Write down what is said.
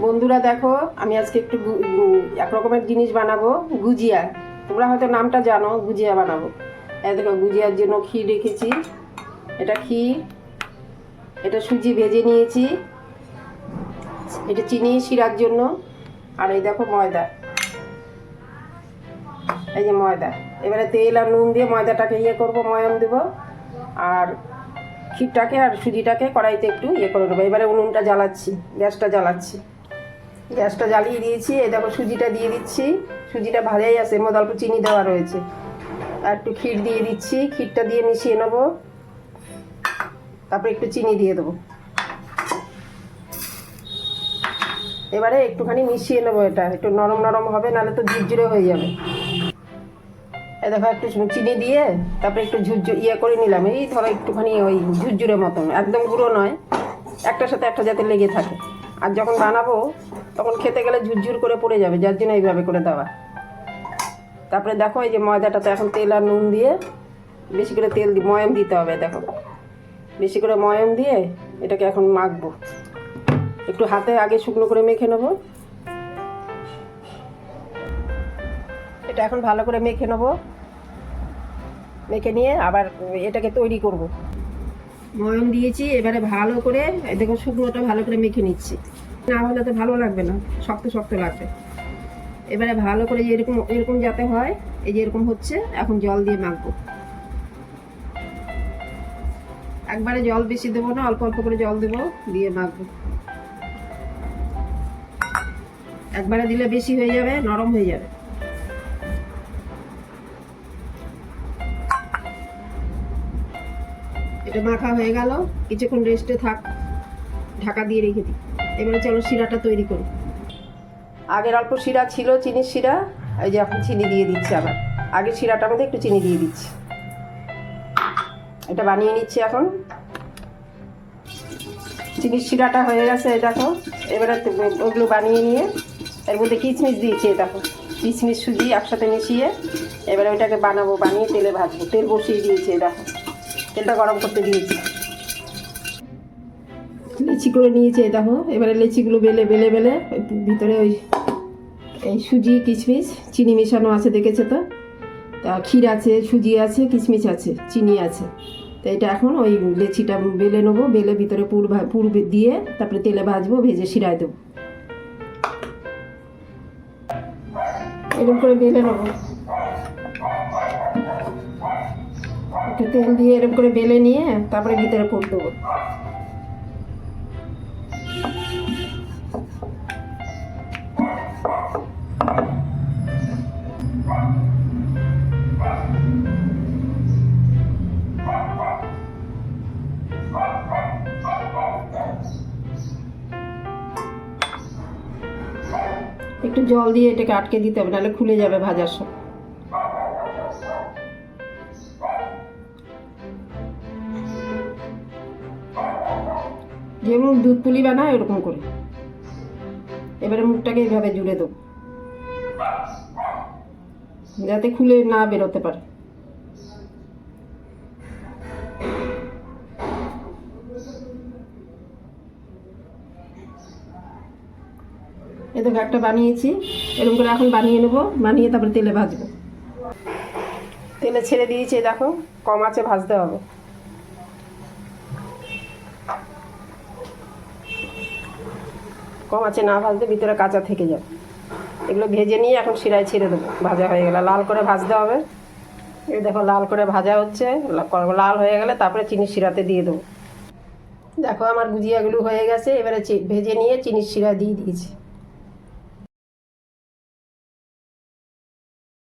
বন্ধুরা দেখো, আমি আজকে একটু এক রকমের জিনিস বানাবো, গুজিয়া। তোমরা হয়তো নামটা জানো, গুজিয়া বানাবো। এই দেখো, গুজিয়ার জন্য ক্ষীর রেখেছি। এটা ক্ষীর, এটা সুজি ভেজে নিয়েছি। এটা চিনি শিরার জন্য। আর এই দেখো ময়দা। এই যে ময়দা। এবারে তেল আর নুন দিয়ে ময়দাটাকে ইয়ে করব, ময়ম দেবো। আর ক্ষীরটাকে আর সুজিটাকে কড়াইতে একটু ইয়ে করে নেব এবারে উনুনটা জ্বালাচ্ছি, গ্যাসটা জ্বালাচ্ছি। গ্যাসটা জ্বালিয়ে দিয়েছি, এই দেখো সুজিটা দিয়ে দিচ্ছি। সুজিটা ভাজাই আছে, এর মধ্যে অল্প চিনি দেওয়া রয়েছে। আর একটু ক্ষীর দিয়ে দিচ্ছি, ক্ষীরটা দিয়ে মিশিয়ে নেব। তারপরে একটু চিনি দিয়ে দেবো। এবারে একটুখানি মিশিয়ে নেব এটা, একটু নরম নরম হবে, নাহলে তো ঝুরঝুরে হয়ে যাবে। দেখো, একটু চিনি দিয়ে তারপরে একটু ঝুরঝুর ইয়ে করে নিলাম। এই ধরো একটুখানি ওই ঝুরঝুরে মতন, একদম গুঁড়ো নয়, একটার সাথে একটা যাতে লেগে থাকে। আর যখন বানাবো, তখন খেতে গেলে ঝুরঝুর করে পড়ে যাবে, যার জন্য এইভাবে করে দেওয়া। তারপরে দেখো, এই যে ময়দাটাতে এখন তেল আর নুন দিয়ে বেশি করে তেল ময়াম দিতে হবে, দেখো। বেশি করে ময়ম দিয়ে এটাকে এখন মাখবো। একটু হাতে আগে শুকনো করে মেখে নেব। এটা এখন ভালো করে মেখে নেব। মেখে নিয়ে আবার এটাকে তৈরি করব। ময়ম দিয়েছি, এবারে ভালো করে দেখো শুকনোটা ভালো করে মেখে নিচ্ছি। না হলে তো ভালো লাগবে না, শক্ত শক্ত লাগবে। এবারে ভালো করে যে এরকম এরকম যাতে হয়, এই যে এরকম হচ্ছে, এখন জল দিয়ে মাখবো। একবারে জল বেশি দেবো না, অল্প অল্প করে জল দেবো, দিয়ে মাখবো। একবারে দিলে বেশি হয়ে যাবে, নরম হয়ে যাবে। এটা মাখা হয়ে গেল। কিছুক্ষণ রেস্টে থাক, ঢাকা দিয়ে রেখে দিই। এবারে চলো শিরাটা তৈরি করি। আগের অল্প শিরা ছিল, চিনির শিরা, এই যে এখন চিনি দিয়ে দিচ্ছি আবার। আগের শিরাটার মধ্যে একটু চিনি দিয়ে দিচ্ছি। এটা বানিয়ে নিচ্ছি এখন। চিনির শিরাটা হয়ে গেছে দেখো। এবারে ওগুলো বানিয়ে নিয়ে, এর মধ্যে কিচমিচ দিয়েছি দেখো। কিচমিচ সুজি একসাথে মিশিয়ে, এবারে ওইটাকে বানাবো, বানিয়ে তেলে ভাজবো। তেল বসিয়ে দিয়েছি দেখো। তেলটা গরম করতে দিয়েছি। লেচি করে নিয়েছি দেখো, এবারে লেচিগুলো বেলে বেলে বেলে, ভিতরে ওই, এই সুজি, কিশমিশ, চিনি মেশানো আছে, দেখেছে তো? তা ক্ষীর আছে, সুজি আছে, কিশমিশ আছে, চিনি আছে। তো এটা এখন ওই লেচিটা বেলে নেব, বেলে ভিতরে পুর পুর দিয়ে তারপরে তেলে ভাজবো, ভেজে শিরায় দেবো। এরকম করে বেলে নেব। একটু তেল দিয়ে এরকম করে বেলে নিয়ে তারপরে ভিতরে পুর দেবো। একটু জল দিয়ে এটাকে আটকে দিতে হবে, নাহলে খুলে যাবে ভাজার সময়। যেমন দুধ পুলি বানায় এরকম করে। এবারে মুখটাকে এইভাবে জুড়ে দেবো। যাতে খুলে না বেরোতে পারে। এ একটা বানিয়েছি। এরকম করে এখন বানিয়ে নেব, বানিয়ে তারপরে তেলে ভাজবো। তেলে ছেড়ে দিয়েছি, দেখো, কম আছে ভাজতে হবে। কম আছে, না ভাজতে ভিতরে কাঁচা থেকে যায়। এগুলো ভেজে নিয়ে এখন শিরায় ছেড়ে দেবো। ভাজা হয়ে গেলে লাল করে ভাজতে হবে। এই দেখো লাল করে ভাজা হচ্ছে। লাল হয়ে গেলে তারপরে চিনি শিরাতে দিয়ে দেবো। দেখো আমার গুজিয়াগুলো হয়ে গেছে। এবারে ভেজে নিয়ে চিনির শিরা দিয়ে দিয়েছি।